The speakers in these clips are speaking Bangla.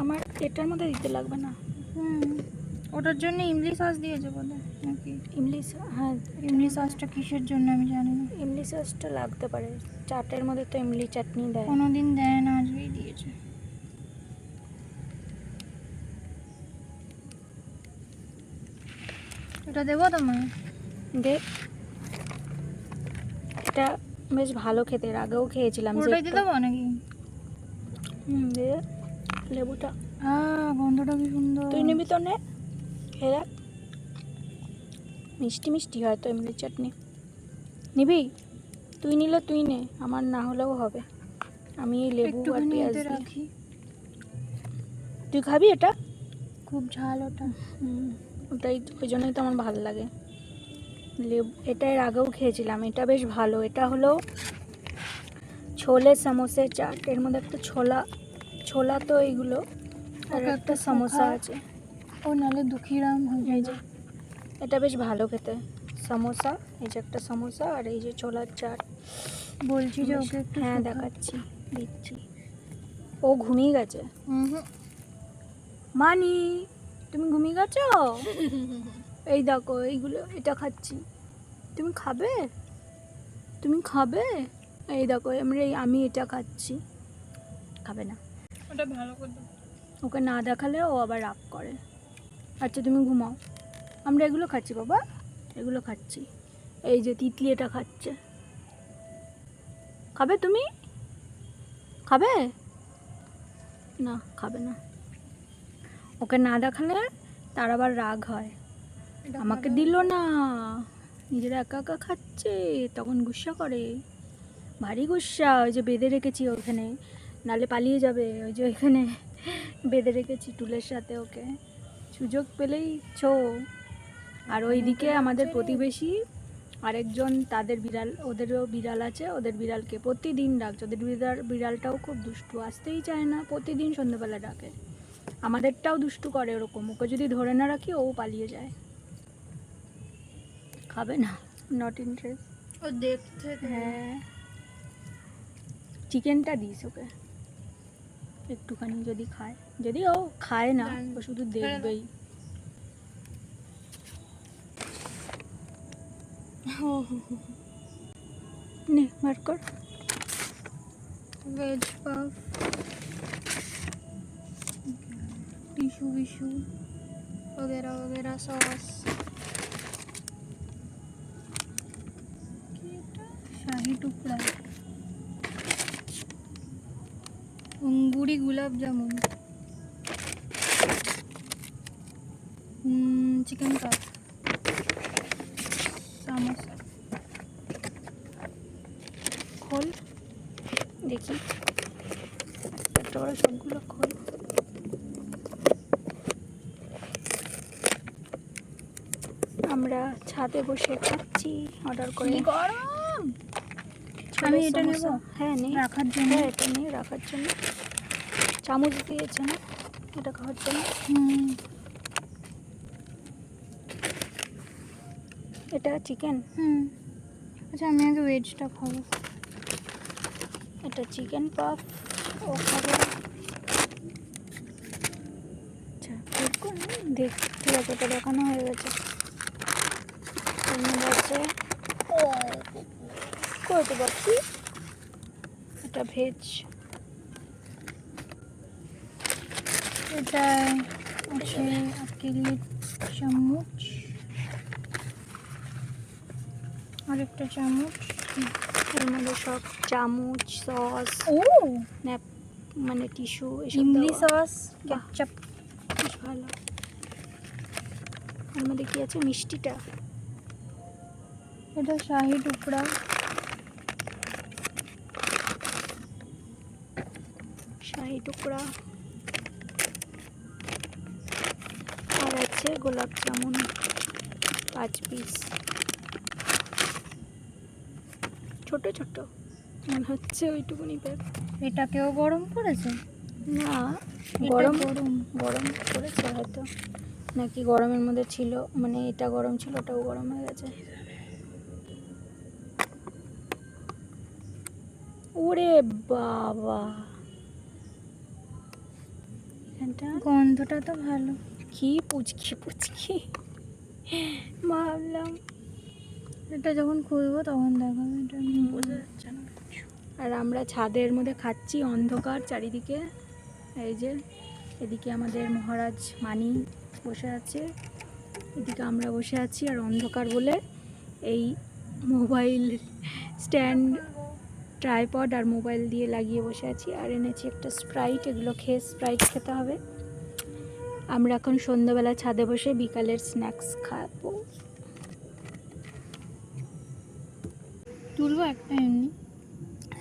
আমার এটার মধ্যে দিতে লাগবে না। হুম ওটার জন্য ইমলি সস দিয়েছে বলে নাকি? ইমলি হ্যাঁ। ইমলি সসটা কিসের জন্য আমি জানি না। ইমলি সসটা লাগতে পারে। চাটের মধ্যে তো ইমলি চাটনি দেয়। কোনো দিন দেয় না আজকেই দিয়েছে। এটা দেবো তোমার দে। এটা বেশ ভালো খেতে এর আগেও খেয়েছিলাম পুরোটাই দিয়ে দেবো নাকি? হুম দে। লেবুটা। আহ গন্ধটা কি সুন্দর। তুই নিবি তো নে। খেয়ে দেখ। মিষ্টি মিষ্টি হয়তো এমনি চাটনি। নিবি? তুই নিলে তুই নে আমার না হলেও হবে। আমি এই লেবু আর পেঁয়াজ রাখি। তুই খাবি এটা? খুব ঝাল ওটা। ওটাই ওই জন্যই তো আমার ভালো লাগে। লেবু এটা এর আগেও খেয়েছিলাম এটা বেশ ভালো। এটা হলো ছোলে সমোসে চাট। এর মধ্যে একটা ছোলা ছোলা তো এইগুলো আর একটা সমোসা আছে। ও নালে দুঃখীরাম হয়ে এই যায় যে এটা বেশ ভালো খেতে। সমোসা এই যে একটা সমোসা আর এই যে ছোলার চাট। বলছি যে ওকে একটু হ্যাঁ দেখাচ্ছি দিচ্ছি। ও ঘুমিয়ে গেছে। মানি তুমি ঘুমিয়ে গেছো? এই দেখো এইগুলো এটা খাচ্ছি। তুমি খাবে? তুমি খাবে? এই দেখো আমরা আমি এটা খাচ্ছি। খাবে না। ওটা ভালো করে ওকে না দেখালে ও আবার রাগ করে। আচ্ছা তুমি ঘুমাও। আমরা এগুলো খাচ্ছি বাবা। এগুলো খাচ্ছি। এই যে তিতলি এটা খাচ্ছে। খাবে তুমি? খাবে? না খাবে না। ওকে না দেখালে তার আবার রাগ হয়। আমাকে। দিল না। নিজেরা একা একা খাচ্ছে তখন গুসা করে। ভারী গুসা ওই যে বেঁধে রেখেছি ওখানে। নালে পালিয়ে যাবে। ওই যে ওইখানে বেঁধে রেখেছি টুলের সাথে ওকে। সুযোগ পেলেই ছো। আর ওইদিকে আমাদের প্রতিবেশী আরেকজন তাদের বিড়াল ওদেরও বিড়াল আছে ওদের বিড়ালকে প্রতিদিন ডাকছে। ওদের বিড়াল বিড়ালটাও খুব দুষ্টু আসতেই চায় না প্রতিদিন সন্ধ্যেবেলা ডাকে। আমাদেরটাও দুষ্টু করে ওরকম। ওকে যদি ধরে না রাখি ও পালিয়ে যায়। খাবে না। নট ইন্টারেস্ট ও দেখছে হ্যাঁ। চিকেনটা দিস ওকে। একটুখানি যদি খায় যদি ও খায় না জানি। ও শুধু ছেড়ে দাও। দেখবেই নে বার কর वेज पफ टिशू विशू वगैरह वगैरह सॉस शाही टुकड़ा বুড়ি gulab jamun. Chicken cup samosa. খোল। দেখি। একটা সবগুলো খোল। আমরা ছাদে বসে খাচ্ছি অর্ডার করে। গরম! আমি এটা। নেব? হ্যাঁ নে রাখার জন্য? হ্যাঁ এটা নিয়ে রাখার জন্য। চামচ দিয়েছে না? এটা খাওয়ার জন্য? এটা চিকেন? হুম। আচ্ছা আমি আগে ভেজটা খাব। এটা চিকেন পাফ। ও খাবে আচ্ছা বের কর না, দেখ ঠিক আছে এটা দেখানো হয়ে গেছে। আছে কই করতে পারছি এটা ভেজ এটা আছে আকিলির চামচ। আরেকটা চামচ। এর মধ্যে সব চামচ সস ও! ন্যাপ মানে টিস্যু ইমলি সস কেচাপ। বেশ ভালো। এর মধ্যে কি আছে? মিষ্টিটা। এটা শাহি টুকরা। শাহি টুকরা। আর আছে গোলাপ জামুন পাঁচ পিস ছোট ছোট। মনে হচ্ছে ওইটুকুনি প্যাক এটাকেও গরম করেছে? না গরম গরম। গরম করেছে হয়তো। নাকি গরমের মধ্যে ছিল মানে এটা গরম ছিল ওটাও গরম হয়ে গেছে। ওরে বাবা! এটা গন্ধটা তো ভালো। কি পুচকি পুচকি? ভাবলাম এটা যখন খুলবো তখন দেখাবে এটা বোঝা যাচ্ছে না আর আমরা ছাদের মধ্যে খাচ্ছি অন্ধকার চারিদিকে। এই যে এদিকে আমাদের মহারাজ মানি বসে আছে। এদিকে আমরা বসে আছি আর অন্ধকার বলে এই মোবাইল স্ট্যান্ড ট্রাইপড আর মোবাইল দিয়ে লাগিয়ে বসে আছি আর এনেছি একটা স্প্রাইট এগুলো খেয়ে স্প্রাইট খেতে হবে। আমরা এখন সন্ধ্যাবেলা ছাদে বসে বিকালের স্ন্যাক্স খাব। তুলবো একটা এমনি?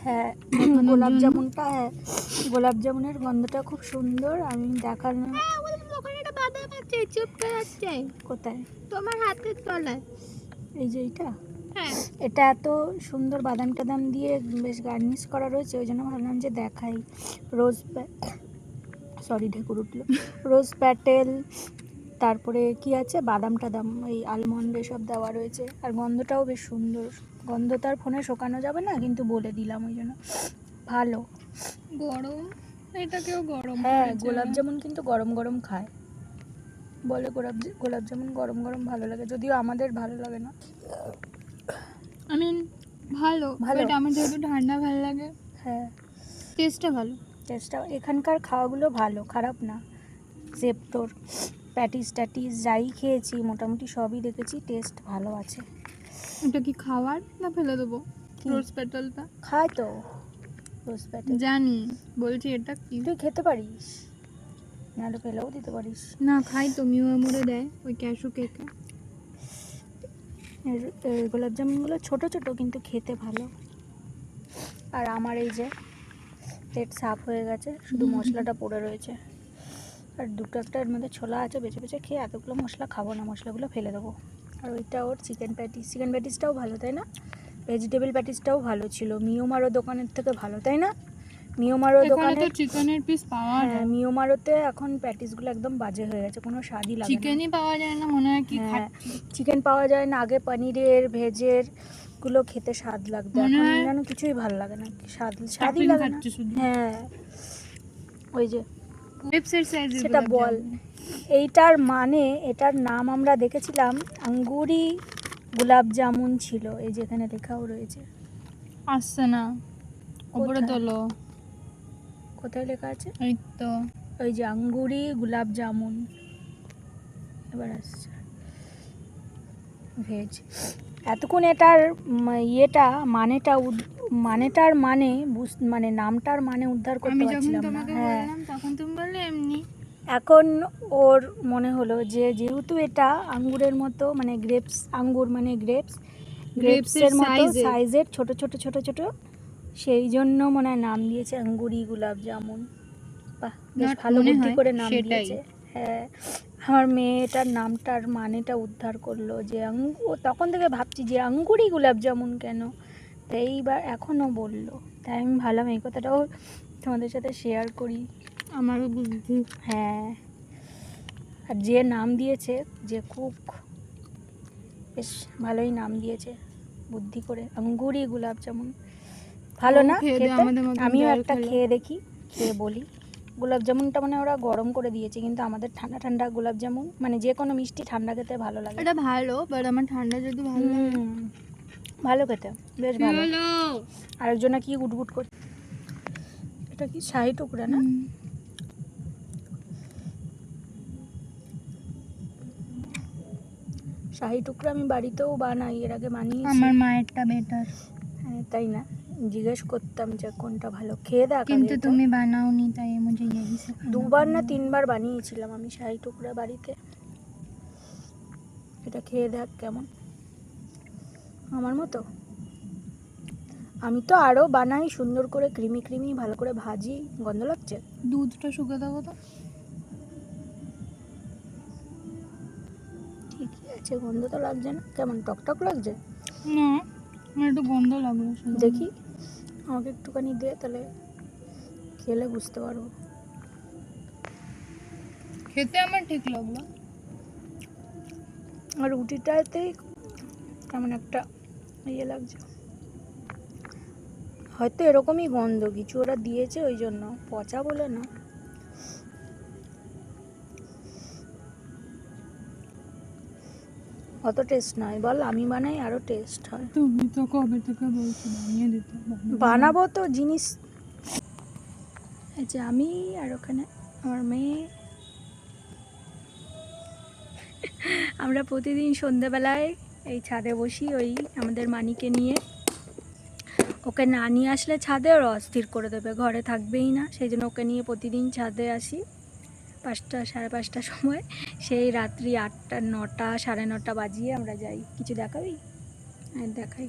হ্যাঁ গোলাপ জামুনটা হ্যাঁ গোলাপ জামুনের গন্ধটা খুব সুন্দর আমি দেখার যাচ্ছে কোথায়? তোমার হাতের তলায়। এই যে এইটা? হ্যাঁ এটা এত সুন্দর বাদাম টাদাম দিয়ে বেশ গার্নিশ করা রয়েছে ওই জন্য ভাবলাম যে দেখাই। রোজ সরি ঢেকুর উঠল। রোজ প্যাটেল তারপরে কি আছে? বাদাম টাদাম এই আলমন্ড এসব দেওয়া রয়েছে। আর গন্ধটাও বেশ সুন্দর। গন্ধ তার ফোনে শোকানো যাবে না কিন্তু বলে দিলাম ওই জন্য। ভালো। গরম? এটা কেউ গরম হ্যাঁ গোলাপ জামুন কিন্তু গরম গরম খায়। বলে গোলাপ গোলাপ জামুন গরম গরম ভালো লাগে যদিও আমাদের ভালো লাগে না। আমি ভালো ভালো? বাট আমার যেহেতু ঠান্ডা ভালো লাগে। হ্যাঁ। টেস্টটা ভালো। টেস্টটা এখানকার খাওয়াগুলো ভালো খারাপ না। জেপটোর প্যাটিস ট্যাটিস যাই খেয়েছি মোটামুটি সবই দেখেছি টেস্ট ভালো আছে। এটা কি খাওয়ার না ফেলে দেবো? রোজ পেটালটা খায় তো রোজ প্যাটিস জানি বলছি এটা কি? তুই খেতে পারিস? নাহলে ফেলেও দিতে পারিস। না খাই তো মিউ মোড়ে দেয় ওই ক্যাশু কেকে এর এর গোলাপ জামুনগুলো ছোটো ছোটো কিন্তু খেতে ভালো। আর আমার এই যে পেট সাফ হয়ে গেছে শুধু মশলাটা পড়ে রয়েছে। আর দুটো একটা এর মধ্যে ছোলা আছে বেছে বেছে খেয়ে এতগুলো মশলা খাব না মশলাগুলো ফেলে দেবো। আর ওইটা ওর চিকেন প্যাটিস চিকেন প্যাটিসটাও ভালো তাই না? ভেজিটেবল প্যাটিসটাও ভালো ছিল। মিওমারো দোকানের থেকে ভালো তাই না? মিওমারো দোকানের চিকেনের পিস পাওয়া হ্যাঁ যায়। মিওমারোতে এখন প্যাটিসগুলো একদম বাজে হয়ে গেছে কোনো স্বাদই লাগে চিকেনই পাওয়া যায় না মনে হয় কি হ্যাঁ চিকেন পাওয়া যায় না আগে পনিরের ভেজেরগুলো খেতে স্বাদ লাগতো এখন যেন কিছুই ভালো লাগে না স্বাদ স্বাদই লাগে না। হ্যাঁ ওই যে ওয়েবসাইট সাইজের সেটা বল। এইটার মানে এটার নাম আমরা দেখেছিলাম আঙ্গুরি গোলাপ জামুন ছিল এই যেখানে লেখাও রয়েছে। আসছে না উপরে তোলো। কোথায় লেখা আছে? এই তো। ওই যে আঙ্গুরি গোলাপ জামুন। এবার আসছে। ভেজ। এতক্ষণ এটার ইয়েটা মানেটা মানেটার মানে মানে নামটার মানে উদ্ধার করতে আমি যখন পারছিলাম না। তোমাকে হ্যাঁ। তখন তুমি বললে এমনি। এখন ওর মনে হলো যে যেহেতু এটা আঙ্গুরের মতো মানে গ্রেপস আঙ্গুর মানে গ্রেপস গ্রেপসের মতো সাইজের ছোট ছোট ছোট ছোট সেই জন্য মনে হয় নাম দিয়েছে আঙ্গুরি গোলাপ জামুন। বাহ বেশ ভালো বুদ্ধি করে নাম দিয়েছে। হ্যাঁ আমার মেয়েটার নামটার মানেটা উদ্ধার করল যে আঙ্গু তখন থেকে ভাবছি যে আঙ্গুরি গোলাপ জামুন কেন? তো এইবার এখনও বলল। তাই আমি ভাবলাম এই কথাটাও তোমাদের সাথে শেয়ার করি। আমারও বুদ্ধি। হ্যাঁ আর যে নাম দিয়েছে যে কুক বেশ ভালোই নাম দিয়েছে বুদ্ধি করে। আঙ্গুরি গোলাপ জামুন। ভালো না আমিও একটা খেয়ে দেখি খেয়ে বলি। গোলাপ জামুনটা মানে ওরা গরম করে দিয়েছে কিন্তু আমাদের ঠান্ডা ঠান্ডা গোলাপ জামুন মানে যে কোনো মিষ্টি ঠান্ডা খেতে ভালো লাগে। এটা ভালো বাট আমার ঠান্ডা যদি ভালো ভালো খেতে বেশ ভালো। আরেকজনা কি গুটগুট করছে এটা কি শাহি টুকরা না? শাহি টুকরা আমি বাড়িতেও বানাই এর আগে বানিয়েছি। আমার মায়েরটা বেটার হ্যাঁ তাই না? জিজ্ঞেস করতাম যে কোনটা ভালো। খেয়ে দেখ কিন্তু তুমি বানাওনি তাই মুঝে ইয়েই দুবার না তিনবার বানিয়েছিলাম আমি শাড়ি টুকরা বাড়িতে। এটা খেয়ে দেখ কেমন। আমার মতো। আমি তো আরও বানাই সুন্দর করে ক্রিমি ক্রিমি ভালো করে ভাজি গন্ধ লাগছে। দুধটা শুকে দেবো তো। ঠিকই আছে গন্ধ তো লাগছে না। কেমন টক টক লাগছে? না আমার একটু গন্ধ লাগল দেখি। আমাকে একটুখানি দে তাহলে খেলে বুঝতে পারব। খেতে আমার ঠিক লাগল। আর রুটিটাতেই কেমন একটা ইয়ে লাগছে। হয়তো এরকমই গন্ধ কিছু ওরা দিয়েছে ওই জন্য পচা বলে না। অত টেস্ট নয়। বল আমি বানাই আরও টেস্ট হয়। তুমি তো কবে থেকে বলছো বানিয়ে দিতে? বানাবো তো জিনিস। যে আমি আর ওখানে আমার মেয়ে। আমরা প্রতিদিন সন্ধেবেলায় এই ছাদে বসি ওই আমাদের মানিকে নিয়ে। ওকে না নিয়ে আসলে ছাদে ওর অস্থির করে দেবে ঘরে থাকবেই না। সেই জন্য ওকে নিয়ে প্রতিদিন ছাদে আসি। পাঁচটা সাড়ে পাঁচটার সময়। সেই রাত্রি আটটা নটা সাড়ে নটা বাজিয়ে আমরা যাই। কিছু দেখাবি? হ্যাঁ দেখাই।